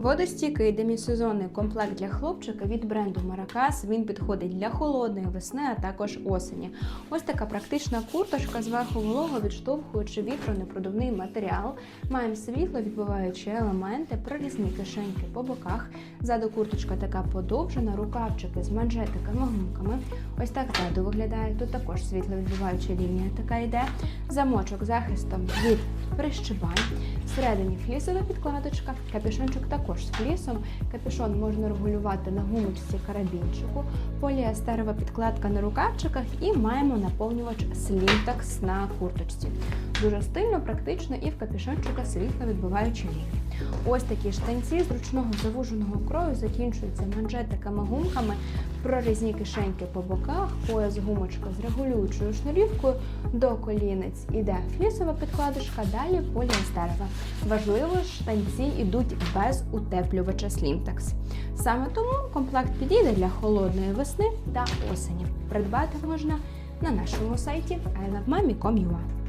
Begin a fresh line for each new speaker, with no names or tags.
Водостійкий демісезонний комплект для хлопчика від бренду Маракас. Він підходить для холодної весни, а також осені. Ось така практична курточка зверху волого відштовхуючи вітронепродувний матеріал. Маємо світло, відбиваючі елементи, прорізні кишеньки по боках. Ззаду курточка така подовжена, рукавчики з манжетиками, гумками. Ось так ззаду виглядає. Тут також світло відбиваюча лінія така йде. Замочок захистом від прищибань. Всередині флісова підкладочка, капюшончик також з флісом. Капюшон можна регулювати на гумочці карабінчику, поліестерова підкладка на рукавчиках і маємо наповнювач слінтакс на курточці. Дуже стильно, практично і в капюшончика світло відбиваючи лінії. Ось такі штанці з ручного завуженого крою закінчуються манжетиками, гумками, прорізні кишеньки по боках, пояс гумочка з регулюючою шнурівкою, до колінець іде флісова підкладочка, далі поліестерова. Важливо, штанці йдуть без утеплювача Slimtex. Саме тому комплект підійде для холодної весни та осені. Придбати можна на нашому сайті ilovemami.com.ua